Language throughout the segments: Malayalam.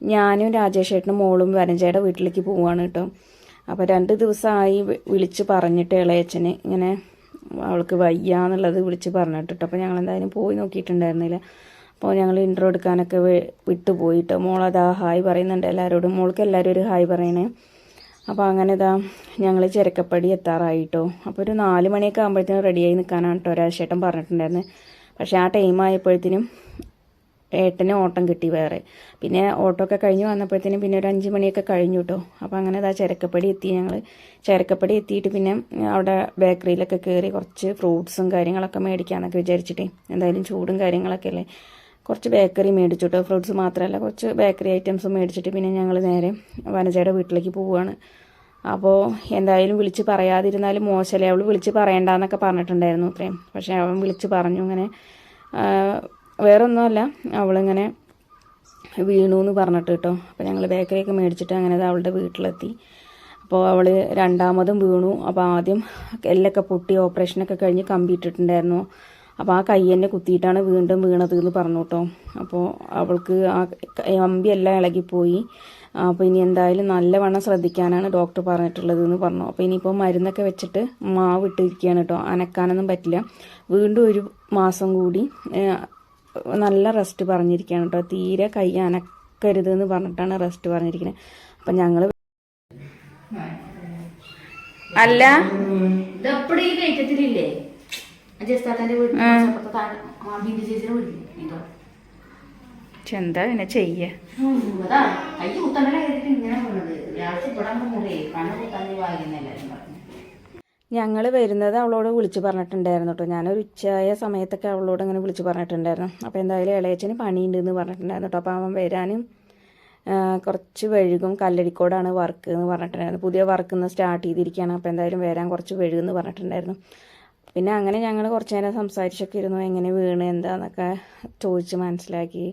ഞാനും രാജേഷേട്ടനും മോളും വനജയുടെ വീട്ടിലേക്ക് പോവാണ് കേട്ടോ. അപ്പോൾ രണ്ട് ദിവസമായി വിളിച്ച് പറഞ്ഞിട്ട് ഇളയച്ചന് ഇങ്ങനെ അവൾക്ക് വയ്യ എന്നുള്ളത് വിളിച്ച് പറഞ്ഞിട്ട് കേട്ടോ അപ്പോൾ ഞങ്ങൾ എന്തായാലും പോയി നോക്കിയിട്ടുണ്ടായിരുന്നില്ല. അപ്പോൾ ഞങ്ങൾ ഇൻട്രോ എടുക്കാനൊക്കെ വിട്ടുപോയിട്ട് വിട്ടുപോയിട്ടോ മോളതാ ഹായ് പറയുന്നുണ്ട് എല്ലാവരോടും മോൾക്ക് എല്ലാവരും ഒരു ഹായ് പറയണേ. അപ്പോൾ അങ്ങനെ ഇതാ ഞങ്ങൾ ചിരക്കപ്പടി എത്താറായിട്ടോ അപ്പോൾ ഒരു നാല് മണിയൊക്കെ ആകുമ്പോഴത്തേനും റെഡിയായി നിൽക്കാനാണ് കേട്ടോ ഒരാഴ്ചേട്ടൻ പറഞ്ഞിട്ടുണ്ടായിരുന്നത് പക്ഷേ ആ ടൈം ആയപ്പോഴത്തേനും ഏട്ടന് ഓട്ടം കിട്ടി വേറെ. പിന്നെ ഓട്ടോ ഒക്കെ കഴിഞ്ഞ് വന്നപ്പോഴത്തേനും പിന്നെ ഒരു അഞ്ച് മണിയൊക്കെ കഴിഞ്ഞു കേട്ടോ അപ്പോൾ അങ്ങനെ ഇതാ ചിരക്കപ്പടി എത്തി. ഞങ്ങൾ ചിരക്കപ്പടി എത്തിയിട്ട് പിന്നെ അവിടെ ബേക്കറിയിലൊക്കെ കയറി കുറച്ച് ഫ്രൂട്ട്സും കാര്യങ്ങളൊക്കെ മേടിക്കാമെന്നൊക്കെ വിചാരിച്ചിട്ടേ. എന്തായാലും ചൂടും കാര്യങ്ങളൊക്കെ അല്ലേ. കുറച്ച് ബേക്കറി മേടിച്ചു ഫ്രൂട്ട്സ് മാത്രമല്ല കുറച്ച് ബേക്കറി ഐറ്റംസും മേടിച്ചിട്ട് പിന്നെ ഞങ്ങൾ നേരെ വനജയുടെ വീട്ടിലേക്ക് പോവുകയാണ് അപ്പോൾ എന്തായാലും വിളിച്ച് പറയാതിരുന്നാലും മോശമല്ലേ അവൾ വിളിച്ച് പറയണ്ടെന്നൊക്കെ പറഞ്ഞിട്ടുണ്ടായിരുന്നു അത്രയും പക്ഷേ അവൻ വിളിച്ച് പറഞ്ഞു ഇങ്ങനെ വേറൊന്നുമല്ല. അവളിങ്ങനെ വീണു എന്ന് പറഞ്ഞിട്ട് കേട്ടോ. അപ്പോൾ ഞങ്ങൾ ബേക്കറിയൊക്കെ മേടിച്ചിട്ട് അങ്ങനെ അത് അവളുടെ വീട്ടിലെത്തി. അപ്പോൾ അവൾ രണ്ടാമതും വീണു. അപ്പോൾ ആദ്യം എല്ലൊക്കെ പൊട്ടി ഓപ്പറേഷനൊക്കെ കഴിഞ്ഞ് കമ്പി ഇട്ടിട്ടുണ്ടായിരുന്നു. അപ്പോൾ ആ കൈ തന്നെ കുത്തിയിട്ടാണ് വീണ്ടും വീണത് എന്ന് പറഞ്ഞു കേട്ടോ. അപ്പോൾ അവൾക്ക് ആ കമ്പി എല്ലാം ഇളകിപ്പോയി. അപ്പോൾ ഇനി എന്തായാലും നല്ലവണ്ണം ശ്രദ്ധിക്കാനാണ് ഡോക്ടർ പറഞ്ഞിട്ടുള്ളത് എന്ന് പറഞ്ഞു. അപ്പോൾ ഇനിയിപ്പോൾ മരുന്നൊക്കെ വെച്ചിട്ട് മാവ് ഇട്ടിരിക്കുകയാണ് കേട്ടോ. അനക്കാനൊന്നും പറ്റില്ല. വീണ്ടും ഒരു മാസം കൂടി നല്ല റെസ്റ്റ് പറഞ്ഞിരിക്കുകയാണ് കേട്ടോ. തീരെ കൈ അനക്കരുത് എന്ന് പറഞ്ഞിട്ടാണ് റെസ്റ്റ് പറഞ്ഞിരിക്കുന്നത്. അപ്പം ഞങ്ങൾ അല്ല? എന്താ പിന്നെ ചെയ്യ? കൈ ഇങ്ങനെ കണ്ണ് കുത്താൻ ഞങ്ങൾ വരുന്നത് അവളോട് വിളിച്ച് പറഞ്ഞിട്ടുണ്ടായിരുന്നു കേട്ടോ ഞാനൊരു ഉച്ചയായ സമയത്തൊക്കെ അവളോട് അങ്ങനെ വിളിച്ച് പറഞ്ഞിട്ടുണ്ടായിരുന്നു. അപ്പോൾ എന്തായാലും ഇളയച്ചന് പണിയുണ്ടെന്ന് പറഞ്ഞിട്ടുണ്ടായിരുന്നു കേട്ടോ അപ്പോൾ അവൻ വരാനും കുറച്ച് വഴുകും കല്ലടിക്കോടാണ് വർക്ക് എന്ന് പറഞ്ഞിട്ടുണ്ടായിരുന്നു. പുതിയ വർക്ക് ഇന്ന് സ്റ്റാർട്ട് ചെയ്തിരിക്കുകയാണ്. അപ്പോൾ എന്തായാലും വരാൻ കുറച്ച് വഴുകുമെന്ന് പറഞ്ഞിട്ടുണ്ടായിരുന്നു. പിന്നെ അങ്ങനെ ഞങ്ങൾ കുറച്ച് നേരം സംസാരിച്ചൊക്കെ ഇരുന്നു. എങ്ങനെ വീണ് എന്താന്നൊക്കെ ചോദിച്ച് മനസ്സിലാക്കി.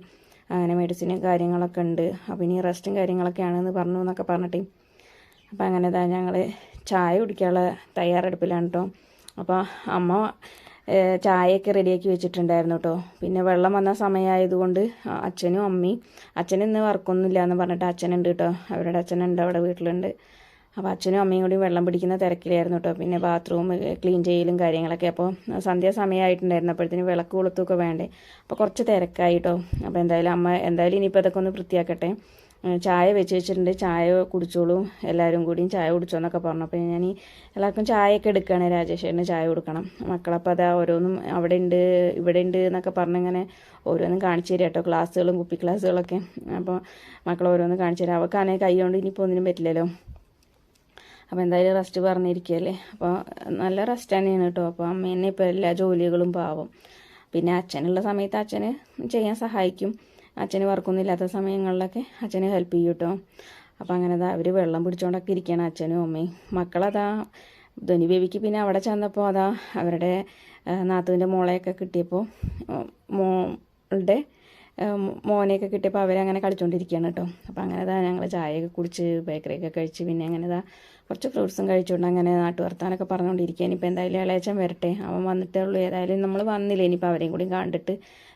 അങ്ങനെ മെഡിസിനും കാര്യങ്ങളൊക്കെ ഉണ്ട്. അപ്പം ഇനി റെസ്റ്റും കാര്യങ്ങളൊക്കെയാണെന്ന് പറഞ്ഞു എന്നൊക്കെ പറഞ്ഞിട്ട്. അപ്പം അങ്ങനെ ഞങ്ങൾ ചായ കുടിക്കാനുള്ള തയ്യാറെടുപ്പിലാണ് കേട്ടോ അപ്പോൾ അമ്മ ചായയൊക്കെ റെഡിയാക്കി വെച്ചിട്ടുണ്ടായിരുന്നു കേട്ടോ പിന്നെ വെള്ളം വന്ന സമയമായതുകൊണ്ട് അച്ഛനും അമ്മയും അച്ഛൻ ഇന്ന് വർക്കൊന്നുമില്ല എന്ന് പറഞ്ഞിട്ട് അച്ഛനുണ്ട് കേട്ടോ അവരുടെ അച്ഛനുണ്ട് അവിടെ വീട്ടിലുണ്ട്. അപ്പോൾ അച്ഛനും അമ്മയും കൂടി വെള്ളം പിടിക്കുന്ന തിരക്കിലായിരുന്നു കേട്ടോ പിന്നെ ബാത്റൂം ക്ലീൻ ചെയ്യലും കാര്യങ്ങളൊക്കെ. അപ്പോൾ സന്ധ്യ സമയമായിട്ടുണ്ടായിരുന്നു അപ്പോഴത്തേന് വിളക്ക് കൊളുത്തൊക്കെ വേണ്ടേ. അപ്പോൾ കുറച്ച് തിരക്കായി കേട്ടോ അപ്പോൾ എന്തായാലും അമ്മ എന്തായാലും ഇനിയിപ്പോൾ അതൊക്കെ ഒന്ന് വൃത്തിയാക്കട്ടെ. ചായ വെച്ച് വെച്ചിട്ടുണ്ട്. ചായ കുടിച്ചോളും. എല്ലാവരും കൂടിയും ചായ കുടിച്ചോ എന്നൊക്കെ പറഞ്ഞു അപ്പോൾ ഞാൻ എല്ലാവർക്കും ചായയൊക്കെ എടുക്കുകയാണ് രാജേഷേട്ടന് ചായ കൊടുക്കണം. മക്കളപ്പോൾ അതാ ഓരോന്നും അവിടെ ഉണ്ട് ഇവിടെ ഉണ്ട് എന്നൊക്കെ പറഞ്ഞിങ്ങനെ ഓരോന്നും കാണിച്ചു തരാം കേട്ടോ. ക്ലാസ്സുകളും കുപ്പി ക്ലാസ്സുകളൊക്കെ. അപ്പോൾ മക്കൾ ഓരോന്നും കാണിച്ചു തരാം. അവൾക്കാണെങ്കിൽ കൈ കൊണ്ട് ഇനിയിപ്പോൾ ഒന്നിനും പറ്റില്ലല്ലോ. അപ്പോൾ എന്തായാലും റെസ്റ്റ് പറഞ്ഞിരിക്കുകയല്ലേ? അപ്പോൾ നല്ല റെസ്റ്റ് തന്നെയാണ് കേട്ടോ. അപ്പോൾ അമ്മ തന്നെ ഇപ്പോൾ എല്ലാ ജോലികളും പാവം. പിന്നെ അച്ഛനുള്ള സമയത്ത് അച്ഛന് ചെയ്യാൻ സഹായിക്കും. അച്ഛന് വർക്കൊന്നും ഇല്ലാത്ത സമയങ്ങളിലൊക്കെ അച്ഛന് ഹെൽപ്പ് ചെയ്യും കേട്ടോ അപ്പം അങ്ങനെ അതാ അവർ വെള്ളം പിടിച്ചുകൊണ്ടൊക്കെ ഇരിക്കുകയാണ് അച്ഛനും അമ്മയും. മക്കളതാ ധനി ബേബിക്ക് പിന്നെ അവിടെ ചെന്നപ്പോൾ അതാ അവരുടെ നാത്തുവിന്റെ മോളെയൊക്കെ കിട്ടിയപ്പോൾ മോളുടെ മോനെയൊക്കെ കിട്ടിയപ്പോൾ അവരങ്ങനെ കളിച്ചുകൊണ്ടിരിക്കുകയാണ് കേട്ടോ. അപ്പോൾ അങ്ങനെ ഇതാ ഞങ്ങൾ ചായയൊക്കെ കുടിച്ച് ബേക്കറിയൊക്കെ കഴിച്ച് പിന്നെ അങ്ങനെ ഇതാ കുറച്ച് ഫ്രൂട്ട്സും കഴിച്ചുകൊണ്ട് അങ്ങനെ നാട്ടു വർത്താനൊക്കെ പറഞ്ഞുകൊണ്ടിരിക്കുക ഇനിയിപ്പോൾ എന്തായാലും ഇളയച്ചൻ വരട്ടെ. അവൻ വന്നിട്ടേ ഉള്ളൂ. ഏതായാലും നമ്മൾ വന്നില്ല? ഇനിയിപ്പോൾ അവരെയും കൂടി കണ്ടിട്ട്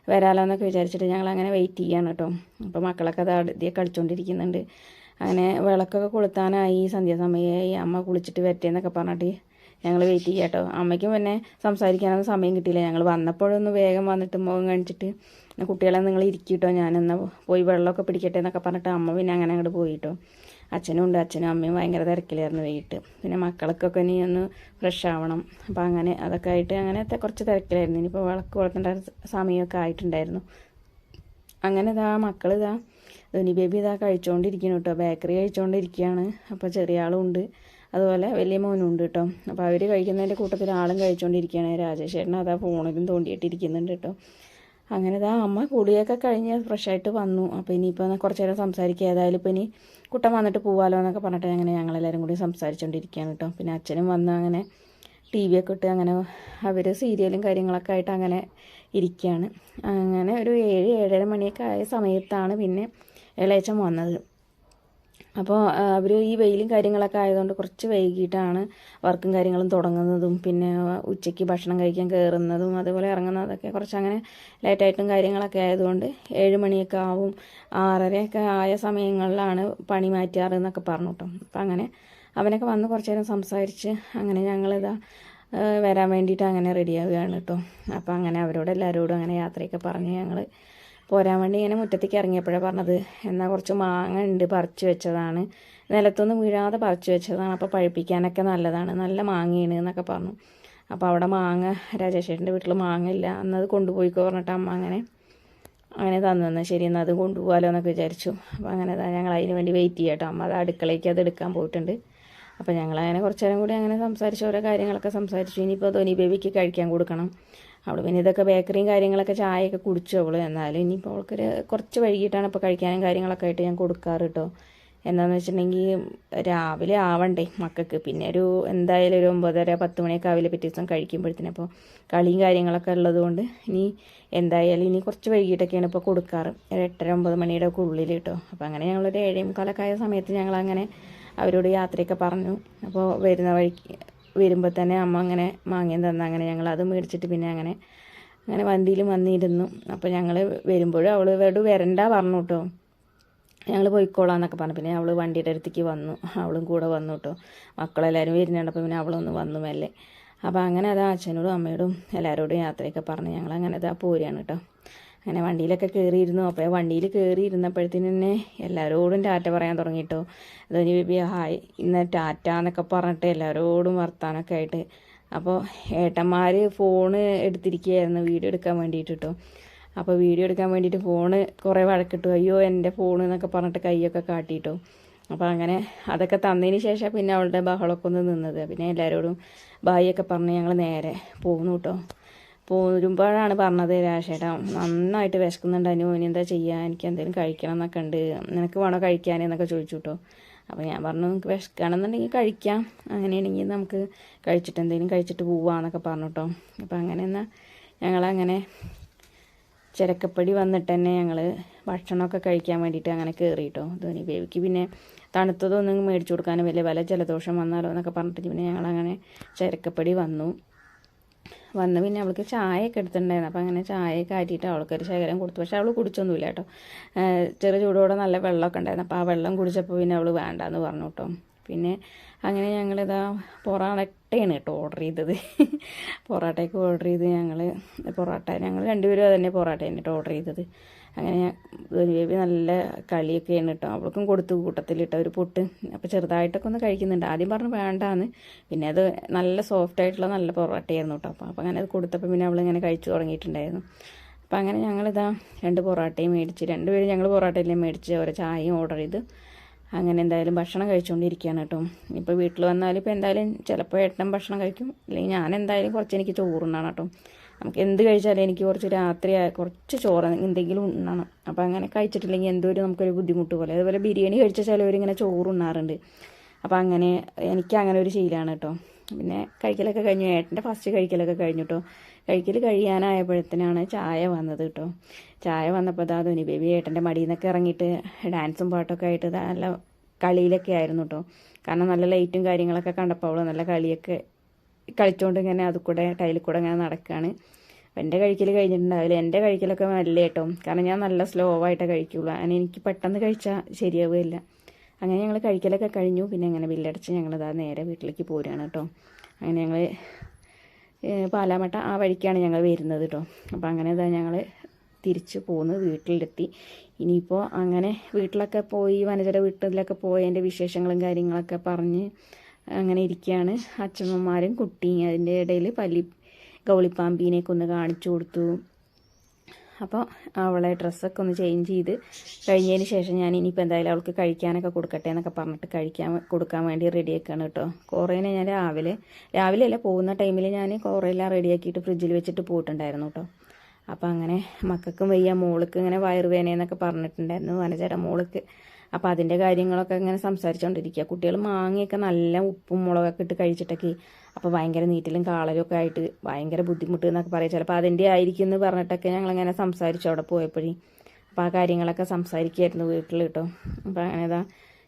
വരാലോ എന്നൊക്കെ വിചാരിച്ചിട്ട് ഞങ്ങൾ അങ്ങനെ വെയിറ്റ് ചെയ്യാണ് കേട്ടോ അപ്പോൾ മക്കളൊക്കെ അത് കളിച്ചുകൊണ്ടിരിക്കുന്നുണ്ട് അങ്ങനെ വിളക്കൊക്കെ കൊളുത്താനായി സന്ധ്യാസമയമായി അമ്മ കുളിച്ചിട്ട് വരട്ടെ എന്നൊക്കെ പറഞ്ഞിട്ട് ഞങ്ങൾ വെയിറ്റ് ചെയ്യാം കേട്ടോ അമ്മയ്ക്കും പിന്നെ സംസാരിക്കാനൊന്നും സമയം കിട്ടിയില്ല. ഞങ്ങൾ വന്നപ്പോഴൊന്ന് വേഗം വന്നിട്ട് മുഖം കാണിച്ചിട്ട് കുട്ടികളെ നിങ്ങൾ ഇരിക്കും കേട്ടോ ഞാനെന്നാൽ പോയി വെള്ളമൊക്കെ പിടിക്കട്ടെ എന്നൊക്കെ പറഞ്ഞിട്ട് അമ്മ പിന്നെ അങ്ങനെ അങ്ങോട്ട് പോയി പോയിട്ടോ അച്ഛനും ഉണ്ട് അച്ഛനും അമ്മയും ഭയങ്കര തിരക്കിലായിരുന്നു വൈകിട്ട് പിന്നെ മക്കൾക്കൊക്കെ ഇനി ഒന്ന് ഫ്രഷ് ആവണം. അപ്പോൾ അങ്ങനെ അതൊക്കെ ആയിട്ട് അങ്ങനത്തെ കുറച്ച് തിരക്കിലായിരുന്നു. ഇനിയിപ്പോൾ വിളക്ക് കൊളുത്തേണ്ട സമയമൊക്കെ ആയിട്ടുണ്ടായിരുന്നു. അങ്ങനെ ഇതാ മക്കൾ ഇതാ ധനി ബേബി ഇതാ കഴിച്ചുകൊണ്ടിരിക്കുന്നു കേട്ടോ ബേക്കറി കഴിച്ചുകൊണ്ടിരിക്കുകയാണ് അപ്പോൾ ചെറിയ ആളും ഉണ്ട് അതുപോലെ വലിയ മോനും ഉണ്ട് കേട്ടോ അപ്പോൾ അവർ കഴിക്കുന്നതിന്റെ കൂട്ടത്തിൽ ആളും കഴിച്ചുകൊണ്ടിരിക്കുകയാണ് രാജേഷേട്ടൻ അതാ ഫോണിലും തോണ്ടിയിട്ടിരിക്കുന്നുണ്ട് കേട്ടോ അങ്ങനെ ഇതാ അമ്മ കുളിയൊക്കെ കഴിഞ്ഞ് ഫ്രഷായിട്ട് വന്നു. അപ്പോൾ ഇനിയിപ്പോൾ കുറച്ച് നേരം സംസാരിക്കുക ഏതായാലും ഇപ്പോൾ ഇനി കുട്ടൻ വന്നിട്ട് പോവാലോ എന്നൊക്കെ പറഞ്ഞിട്ട് അങ്ങനെ ഞങ്ങളെല്ലാവരും കൂടി സംസാരിച്ചുകൊണ്ടിരിക്കുകയാണ് കേട്ടോ. പിന്നെ അച്ഛനും വന്ന് അങ്ങനെ ടി വി ഒക്കെ ഇട്ട് അങ്ങനെ അവർ സീരിയലും കാര്യങ്ങളൊക്കെ ആയിട്ട് അങ്ങനെ ഇരിക്കുകയാണ്. അങ്ങനെ ഒരു ഏഴ് ഏഴര മണിയൊക്കെ ആയ സമയത്താണ് പിന്നെ ഇളയച്ചൻ വന്നത്. അപ്പോൾ അവർ ഈ വെയിലും കാര്യങ്ങളൊക്കെ ആയതുകൊണ്ട് കുറച്ച് വൈകിട്ടാണ് വർക്കും കാര്യങ്ങളും തുടങ്ങുന്നതും പിന്നെ ഉച്ചയ്ക്ക് ഭക്ഷണം കഴിക്കാൻ കയറുന്നതും അതുപോലെ ഇറങ്ങുന്നതൊക്കെ കുറച്ച് അങ്ങനെ ലേറ്റായിട്ടും കാര്യങ്ങളൊക്കെ ആയതുകൊണ്ട് ഏഴ് മണിയൊക്കെ ആവും. ആറരയൊക്കെ ആയ സമയങ്ങളിലാണ് പണി മാറ്റാറ് എന്നൊക്കെ പറഞ്ഞു കേട്ടോ. അപ്പം അങ്ങനെ അവനൊക്കെ വന്ന് കുറച്ച് നേരം സംസാരിച്ച് അങ്ങനെ ഞങ്ങളിതാ വരാൻ വേണ്ടിയിട്ട് അങ്ങനെ റെഡിയാവുകയാണ് കേട്ടോ. അപ്പോൾ അങ്ങനെ അവരോട് എല്ലാവരോടും അങ്ങനെ യാത്രയൊക്കെ പറഞ്ഞ് ഞങ്ങൾ പോരാൻ വേണ്ടി ഇങ്ങനെ മുറ്റത്തേക്ക് ഇറങ്ങിയപ്പോഴാണ് പറഞ്ഞത്. എന്നാൽ കുറച്ച് മാങ്ങ ഉണ്ട് പറിച്ചു വെച്ചതാണ്. നിലത്തൊന്നും വീഴാതെ പറിച്ചു വെച്ചതാണ്. അപ്പോൾ പഴുപ്പിക്കാനൊക്കെ നല്ലതാണ്. നല്ല മാങ്ങയാണ് എന്നൊക്കെ പറഞ്ഞു. അപ്പോൾ അവിടെ മാങ്ങ രാജേഷേട്ടന്റെ വീട്ടിൽ മാങ്ങ ഇല്ല. അന്നത് കൊണ്ടുപോയിക്കോ പറഞ്ഞിട്ട് അമ്മ അങ്ങനെ അങ്ങനെ തന്നു. തന്നെ ശരി എന്നാൽ അത് കൊണ്ടുപോകാലോ എന്നൊക്കെ വിചാരിച്ചു. അപ്പോൾ അങ്ങനെ ഞങ്ങൾ അതിന് വേണ്ടി വെയിറ്റ് ചെയ്യാം കേട്ടോ അമ്മ അത് അടുക്കളയ്ക്ക് അത് എടുക്കാൻ പോയിട്ടുണ്ട്. അപ്പോൾ ഞങ്ങൾ അങ്ങനെ കുറച്ച് നേരം കൂടി അങ്ങനെ സംസാരിച്ച് ഓരോ കാര്യങ്ങളൊക്കെ സംസാരിച്ചു. ഇനിയിപ്പോൾ ധോനി ബേബിക്ക് കഴിക്കാൻ കൊടുക്കണം. അവൾ പിന്നെ ഇതൊക്കെ ബേക്കറിയും കാര്യങ്ങളൊക്കെ ചായയൊക്കെ കുടിച്ചു അവൾ എന്നാലും ഇനിയിപ്പോൾ അവൾക്കൊരു കുറച്ച് വൈകിട്ടാണ് ഇപ്പോൾ കഴിക്കാനും കാര്യങ്ങളൊക്കെ ആയിട്ട് ഞാൻ കൊടുക്കാറ് കേട്ടോ എന്താണെന്ന് വെച്ചിട്ടുണ്ടെങ്കിൽ രാവിലെ ആവണ്ടേ മക്കൾക്ക് പിന്നെ ഒരു എന്തായാലും ഒരു ഒമ്പതര പത്ത് മണിയൊക്കെ ആവില്ല പിറ്റേ ദിവസം കഴിക്കുമ്പോഴത്തേനും. അപ്പോൾ കളിയും കാര്യങ്ങളൊക്കെ ഉള്ളതുകൊണ്ട് ഇനി എന്തായാലും ഇനി കുറച്ച് വൈകിട്ടൊക്കെയാണ് ഇപ്പോൾ കൊടുക്കാറ്. ഒരു എട്ടര ഒമ്പത് മണിയുടെ ഒക്കെ ഉള്ളിൽ കേട്ടോ അപ്പോൾ അങ്ങനെ ഞങ്ങളൊരു ഏഴേ മുക്കാലൊക്കെ ആയ സമയത്ത് ഞങ്ങളങ്ങനെ അവരോട് യാത്രയൊക്കെ പറഞ്ഞു. അപ്പോൾ വരുന്ന വഴിക്ക് വരുമ്പോൾ തന്നെ അമ്മ അങ്ങനെ മാങ്ങയും തന്ന അങ്ങനെ ഞങ്ങൾ അത് മേടിച്ചിട്ട് പിന്നെ അങ്ങനെ അങ്ങനെ വണ്ടിയിൽ വന്നിരുന്നു. അപ്പോൾ ഞങ്ങൾ വരുമ്പോഴും അവൾ വേട് വരണ്ട പറഞ്ഞു കേട്ടോ ഞങ്ങൾ പോയിക്കോളാം എന്നൊക്കെ പറഞ്ഞു. പിന്നെ അവൾ വണ്ടിയുടെ അടുത്തേക്ക് വന്നു. അവളും കൂടെ വന്നു കേട്ടോ മക്കളെല്ലാവരും വരുന്നുണ്ട്. അപ്പോൾ പിന്നെ അവളൊന്ന് വന്നു മെല്ലെ. അപ്പോൾ അങ്ങനെ അത് അച്ഛനോടും അമ്മയോടും എല്ലാവരോടും യാത്രയൊക്കെ പറഞ്ഞ് ഞങ്ങൾ അങ്ങനെ അതാ പോരുകയാണ് കേട്ടോ അങ്ങനെ വണ്ടിയിലൊക്കെ കയറിയിരുന്നു അപ്പോൾ വണ്ടിയിൽ കയറിയിരുന്നപ്പോഴത്തേന് തന്നെ എല്ലാവരോടും ടാറ്റ പറയാൻ തുടങ്ങിയിട്ടോ ധോനി ബേബി ഹായ് ഇന്ന് ടാറ്റ എന്നൊക്കെ പറഞ്ഞിട്ട് എല്ലാവരോടും വർത്താനൊക്കെ ആയിട്ട്. അപ്പോൾ ഏട്ടന്മാർ ഫോണ് എടുത്തിരിക്കുകയായിരുന്നു വീഡിയോ എടുക്കാൻ വേണ്ടിയിട്ട് കേട്ടോ അപ്പോൾ വീഡിയോ എടുക്കാൻ വേണ്ടിയിട്ട് ഫോണ് കുറേ വഴക്കിട്ടു. അയ്യോ എന്റെ ഫോൺ എന്നൊക്കെ പറഞ്ഞിട്ട് കൈയൊക്കെ കാട്ടിയിട്ടോ. അപ്പോൾ അങ്ങനെ അതൊക്കെ തന്നതിന് ശേഷം പിന്നെ അവളുടെ ബഹളമൊക്കെ ഒന്ന് നിന്നത്. പിന്നെ എല്ലാവരോടും ബായിയൊക്കെ പറഞ്ഞ് ഞങ്ങൾ നേരെ പോകുന്നു കേട്ടോ പോരുമ്പോഴാണ് പറഞ്ഞത് രാശേട്ടാ നന്നായിട്ട് വിശക്കുന്നുണ്ട് അനു ഇനി എന്താ ചെയ്യുക എനിക്ക് എന്തെങ്കിലും കഴിക്കണം എന്നൊക്കെ ഉണ്ട്. നിനക്ക് വേണോ കഴിക്കാൻ എന്നൊക്കെ ചോദിച്ചു കേട്ടോ അപ്പോൾ ഞാൻ പറഞ്ഞു നിങ്ങൾക്ക് വിശക്കുകയാണെന്നുണ്ടെങ്കിൽ കഴിക്കാം. അങ്ങനെയാണെങ്കിൽ നമുക്ക് കഴിച്ചിട്ട് എന്തെങ്കിലും കഴിച്ചിട്ട് പോവാന്നൊക്കെ പറഞ്ഞു കേട്ടോ അപ്പോൾ അങ്ങനെ എന്നാൽ ഞങ്ങളങ്ങനെ ചിരക്കപ്പടി വന്നിട്ട് തന്നെ ഞങ്ങൾ ഭക്ഷണമൊക്കെ കഴിക്കാൻ വേണ്ടിയിട്ട് അങ്ങനെ കയറി കേട്ടോ ധോനി ബേബിക്ക് പിന്നെ തണുത്തതൊന്നും മേടിച്ചു കൊടുക്കാനും വലിയ വില ജലദോഷം വന്നാലോ എന്നൊക്കെ പറഞ്ഞിട്ട് പിന്നെ ഞങ്ങളങ്ങനെ ചിരക്കപ്പടി വന്നു. വന്ന് പിന്നെ അവൾക്ക് ചായയൊക്കെ എടുത്തിട്ടുണ്ടായിരുന്നു. അപ്പോൾ അങ്ങനെ ചായയൊക്കെ ആറ്റിയിട്ട് അവൾക്കൊരു ശകലം കൊടുത്തു. പക്ഷേ അവൾ കുടിച്ചൊന്നുമില്ല കേട്ടോ. ചെറു ചൂടോടെ നല്ല വെള്ളമൊക്കെ ഉണ്ടായിരുന്നു. അപ്പോൾ ആ വെള്ളം കുടിച്ചപ്പോൾ പിന്നെ അവൾ വേണ്ടാന്ന് പറഞ്ഞു കേട്ടോ. പിന്നെ അങ്ങനെ ഞങ്ങളിതാ പൊറാട്ടയാണ് കേട്ടോ ഓർഡർ ചെയ്തത്. പൊറാട്ടയ്ക്ക് ഓർഡർ ചെയ്ത് ഞങ്ങൾ പൊറോട്ട. ഞങ്ങൾ രണ്ടുപേരും അത് തന്നെ പൊറോട്ടയാണ് കേട്ടോ ഓർഡർ ചെയ്തത്. അങ്ങനെ ബേബി നല്ല കളിയൊക്കെയാണ് കേട്ടോ. അവൾക്കും കൊടുത്തു കൂട്ടത്തിലിട്ട ഒരു പൊട്ട്. അപ്പോൾ ചെറുതായിട്ടൊക്കെ ഒന്ന് കഴിക്കുന്നുണ്ട്. ആദ്യം പറഞ്ഞു വേണ്ടാന്ന്. പിന്നെ അത് നല്ല സോഫ്റ്റ് ആയിട്ടുള്ള നല്ല പൊറോട്ടയായിരുന്നു കേട്ടോ. അപ്പോൾ അങ്ങനെ അത് കൊടുത്തപ്പോൾ പിന്നെ അവളിങ്ങനെ കഴിച്ചു തുടങ്ങിയിട്ടുണ്ടായിരുന്നു. അപ്പോൾ അങ്ങനെ ഞങ്ങളിതാ രണ്ട് പൊറോട്ടയും മേടിച്ച് രണ്ടുപേരും ഞങ്ങൾ പൊറോട്ടയിലേ മേടിച്ച് ഓരോ ചായയും ഓർഡർ ചെയ്ത് അങ്ങനെ എന്തായാലും ഭക്ഷണം കഴിച്ചുകൊണ്ടിരിക്കുകയാണ് കേട്ടോ. ഇപ്പോൾ വീട്ടിൽ വന്നാലും ഇപ്പോൾ എന്തായാലും ചിലപ്പോൾ ഏട്ടൻ ഭക്ഷണം കഴിക്കും. അല്ലെങ്കിൽ ഞാൻ എന്തായാലും കുറച്ച് എനിക്ക് ചോറുണ്ടാണ് കേട്ടോ. നമുക്ക് എന്ത് കഴിച്ചാലും എനിക്ക് കുറച്ച് രാത്രി കുറച്ച് ചോറ് എന്തെങ്കിലും ഉണ്ണണം. അപ്പോൾ അങ്ങനെ കഴിച്ചിട്ടില്ലെങ്കിൽ എന്തോ ഒരു നമുക്കൊരു ബുദ്ധിമുട്ട് പോലെ. അതുപോലെ ബിരിയാണി കഴിച്ച ചിലവരിങ്ങനെ ചോറ് ഉണ്ണാറുണ്ട്. അപ്പോൾ അങ്ങനെ എനിക്ക് അങ്ങനെ ഒരു ശീലമാണ് കേട്ടോ പിന്നെ കഴിക്കലൊക്കെ കഴിഞ്ഞു. ഏട്ടന്റെ ഫസ്റ്റ് കഴിക്കലൊക്കെ കഴിഞ്ഞു കേട്ടോ കഴിക്കൽ കഴിയാനായപ്പോഴത്തേനാണ് ചായ വന്നത് കേട്ടോ ചായ വന്നപ്പോൾ ദാ ധോനി ബേബി ഏട്ടന്റെ മടിയിൽ നിന്നൊക്കെ ഇറങ്ങിയിട്ട് ഡാൻസും പാട്ടൊക്കെ ആയിട്ട് നല്ല കളിയിലൊക്കെ ആയിരുന്നു കേട്ടോ കാരണം നല്ല ലൈറ്റും കാര്യങ്ങളൊക്കെ കണ്ടപ്പോൾ അവൾ നല്ല കളിയൊക്കെ കളിച്ചുകൊണ്ട് ഇങ്ങനെ അതുകൂടെ ടൈലിൽ കൂടെ ഇങ്ങനെ നടക്കുകയാണ് അപ്പം എന്റെ കഴിക്കൽ കഴിഞ്ഞിട്ടുണ്ടാവില്ല എന്റെ കഴിക്കലൊക്കെ നല്ല കേട്ടോ. കാരണം ഞാൻ നല്ല സ്ലോ ആയിട്ട് കഴിക്കുള്ളൂ. അങ്ങനെ എനിക്ക് പെട്ടെന്ന് കഴിച്ചാൽ ശരിയാവുകയില്ല. അങ്ങനെ ഞങ്ങൾ കഴിക്കലൊക്കെ കഴിഞ്ഞു. പിന്നെ അങ്ങനെ ബില്ലടച്ച് ഞങ്ങളിതാ നേരെ വീട്ടിലേക്ക് പോരുകയാണ് കേട്ടോ. അങ്ങനെ ഞങ്ങൾ പാലാമട്ട ആ വഴിക്കാണ് ഞങ്ങൾ വരുന്നത് കേട്ടോ. അപ്പോൾ അങ്ങനെ ഇതാ ഞങ്ങൾ തിരിച്ച് പോന്ന് വീട്ടിലെത്തി. ഇനിയിപ്പോൾ അങ്ങനെ വീട്ടിലൊക്കെ പോയി വനജയുടെ വീട്ടിലൊക്കെ പോയി പോയതിന്റെ വിശേഷങ്ങളും കാര്യങ്ങളൊക്കെ പറഞ്ഞ് അങ്ങനെ ഇരിക്കുകയാണ് അച്ഛമ്മമാരും കുട്ടിയും. അതിന്റെ ഇടയിൽ പല്ലി ഗൗളിപ്പാമ്പീനെയൊക്കെ ഒന്ന് കാണിച്ചു കൊടുത്തു. അപ്പോൾ അവളെ ഡ്രസ്സൊക്കെ ഒന്ന് ചേഞ്ച് ചെയ്ത് കഴിഞ്ഞതിന് ശേഷം ഞാൻ ഇനിയിപ്പോൾ എന്തായാലും അവൾക്ക് കഴിക്കാനൊക്കെ കൊടുക്കട്ടെ എന്നൊക്കെ പറഞ്ഞിട്ട് കഴിക്കാൻ കൊടുക്കാൻ വേണ്ടി റെഡിയാക്കാണ് കേട്ടോ. കുറേനെ ഞാൻ രാവിലെ രാവിലെ അല്ല പോകുന്ന ടൈമിൽ ഞാൻ കുറേയെല്ലാം റെഡിയാക്കിയിട്ട് ഫ്രിഡ്ജിൽ വെച്ചിട്ട് പോയിട്ടുണ്ടായിരുന്നു കേട്ടോ. അപ്പോൾ അങ്ങനെ മക്കൾക്കും വയ്യ മോൾക്ക് ഇങ്ങനെ വയറുവേനയെന്നൊക്കെ പറഞ്ഞിട്ടുണ്ടായിരുന്നു. വനചേട്ട മോൾക്ക് അപ്പോൾ അതിന്റെ കാര്യങ്ങളൊക്കെ ഇങ്ങനെ സംസാരിച്ചുകൊണ്ടിരിക്കുക കുട്ടികൾ മാങ്ങയൊക്കെ നല്ല ഉപ്പും മുളകൊക്കെ ഇട്ട് കഴിച്ചിട്ടൊക്കെ അപ്പോൾ ഭയങ്കര നീറ്റിലും കാളലും ഒക്കെ ആയിട്ട് ഭയങ്കര ബുദ്ധിമുട്ട് എന്നൊക്കെ പറയാം. ചിലപ്പോൾ അതിന്റെ ആയിരിക്കും എന്ന് പറഞ്ഞിട്ടൊക്കെ ഞങ്ങളിങ്ങനെ സംസാരിച്ചു അവിടെ പോയപ്പോഴേ. അപ്പോൾ ആ കാര്യങ്ങളൊക്കെ സംസാരിക്കുമായിരുന്നു വീട്ടിൽ കേട്ടോ. അപ്പോൾ അങ്ങനെ ഇതാ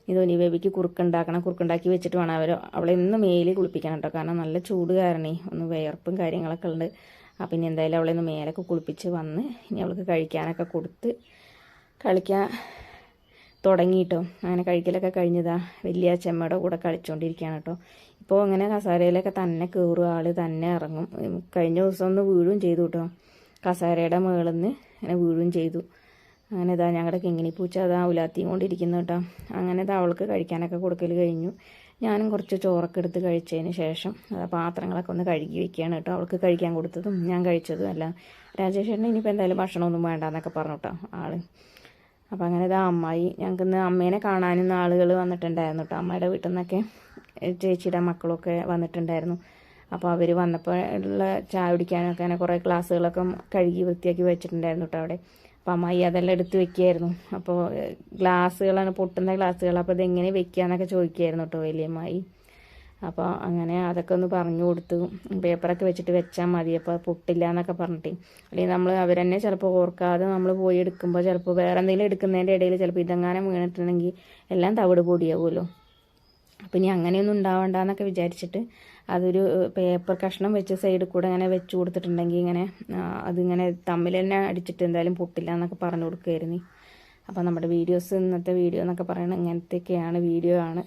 ഇത് ഒനി ബേബിക്ക് കുറുക്കുണ്ടാക്കണം കുറുക്കുണ്ടാക്കി വെച്ചിട്ട് വേണം അവർ അവളെ ഇന്ന് മേലിൽ കുളിപ്പിക്കണം കേട്ടോ. കാരണം നല്ല ചൂട് കാരണേ ഒന്ന് വിയർപ്പും കാര്യങ്ങളൊക്കെ ഉണ്ട്. അപ്പം പിന്നെ എന്തായാലും അവളെ ഒന്ന് മേലൊക്കെ കുളിപ്പിച്ച് വന്ന് ഇനി അവൾക്ക് കഴിക്കാനൊക്കെ കൊടുത്ത് കളിക്കാൻ തുടങ്ങിയിട്ടോ. അങ്ങനെ കഴിക്കലൊക്കെ കഴിഞ്ഞതാ വലിയ ചെമ്മയുടെ കൂടെ കളിച്ചുകൊണ്ടിരിക്കുകയാണ് കേട്ടോ ഇപ്പോൾ അങ്ങനെ കസാരയിലൊക്കെ തന്നെ കയറും ആൾ തന്നെ ഇറങ്ങും. കഴിഞ്ഞ ദിവസം ഒന്ന് വീഴും ചെയ്തു കേട്ടോ കസാരയുടെ മുകളിൽ നിന്ന് അങ്ങനെ വീഴും ചെയ്തു. അങ്ങനെ ഇതാ ഞങ്ങളുടെ കിങ്ങിണി പൂച്ച അതാ ഉലാത്തിയും കൊണ്ടിരിക്കുന്നു കേട്ടോ അങ്ങനെ ഇതാ അവൾക്ക് കഴിക്കാനൊക്കെ കൊടുക്കൽ കഴിഞ്ഞു. ഞാനും കുറച്ച് ചോറൊക്കെ എടുത്ത് കഴിച്ചതിന് ശേഷം അതാ പാത്രങ്ങളൊക്കെ ഒന്ന് കഴുകി വെക്കുകയാണ് കേട്ടോ അവൾക്ക് കഴിക്കാൻ കൊടുത്തതും ഞാൻ കഴിച്ചതും അല്ല രാജേഷേട്ടന് ഇനിയിപ്പോൾ എന്തായാലും ഭക്ഷണമൊന്നും വേണ്ടെന്നൊക്കെ പറഞ്ഞു കേട്ടോ ആൾ. അപ്പോൾ അങ്ങനെ ഇതാ അമ്മായി. ഞങ്ങൾക്ക് ഇന്ന് അമ്മേനെ കാണാനും ആളുകൾ വന്നിട്ടുണ്ടായിരുന്നു കേട്ടോ അമ്മയുടെ വീട്ടിൽ നിന്നൊക്കെ ചേച്ചിയുടെ മക്കളൊക്കെ വന്നിട്ടുണ്ടായിരുന്നു. അപ്പോൾ അവർ വന്നപ്പോൾ ഉള്ള ചായ കുടിക്കാനൊക്കെ അങ്ങനെ കുറേ ഗ്ലാസ്സുകളൊക്കെ കഴുകി വൃത്തിയാക്കി വെച്ചിട്ടുണ്ടായിരുന്നു കേട്ടോ അവിടെ. അപ്പോൾ അമ്മായി അതെല്ലാം എടുത്ത് വെക്കുകയായിരുന്നു അപ്പോൾ ഗ്ലാസ്സുകളാണ് പൊട്ടുന്ന ഗ്ലാസ്സുകൾ അപ്പോൾ ഇതെങ്ങനെ വെക്കുക എന്നൊക്കെ ചോദിക്കുകയായിരുന്നു കേട്ടോ വലിയമ്മായി. അപ്പോൾ അങ്ങനെ അതൊക്കെ ഒന്ന് പറഞ്ഞു കൊടുത്തു. പേപ്പറൊക്കെ വെച്ചിട്ട് വെച്ചാൽ മതി. അപ്പോൾ പൊട്ടില്ല എന്നൊക്കെ പറഞ്ഞിട്ട്. അല്ലെങ്കിൽ നമ്മൾ അവരെന്നെ ചിലപ്പോൾ ഓർക്കാതെ നമ്മൾ പോയി എടുക്കുമ്പോൾ ചിലപ്പോൾ വേറെ എന്തെങ്കിലും എടുക്കുന്നതിന്റെ ഇടയിൽ ചിലപ്പോൾ ഇതെങ്ങാനും വീണിട്ടുണ്ടെങ്കിൽ എല്ലാം തവിട് പൊടിയാവുമല്ലോ. അപ്പം ഇനി അങ്ങനെയൊന്നും ഉണ്ടാവണ്ടെന്നൊക്കെ വിചാരിച്ചിട്ട് അതൊരു പേപ്പർ കഷ്ണം വെച്ച് സൈഡിൽ കൂടെ ഇങ്ങനെ വെച്ച് കൊടുത്തിട്ടുണ്ടെങ്കിൽ ഇങ്ങനെ അതിങ്ങനെ തമ്മിൽ തന്നെ അടിച്ചിട്ട് എന്തായാലും പൊട്ടില്ല എന്നൊക്കെ പറഞ്ഞു കൊടുക്കുമായിരുന്നു അപ്പോൾ നമ്മുടെ വീഡിയോസ് ഇന്നത്തെ വീഡിയോ എന്നൊക്കെ പറയുന്നത് ഇങ്ങനത്തെയൊക്കെയാണ് വീഡിയോ ആണ്.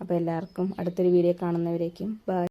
അപ്പോൾ എല്ലാവർക്കും അടുത്തൊരു വീഡിയോ കാണുന്നവരേക്കും ബൈ.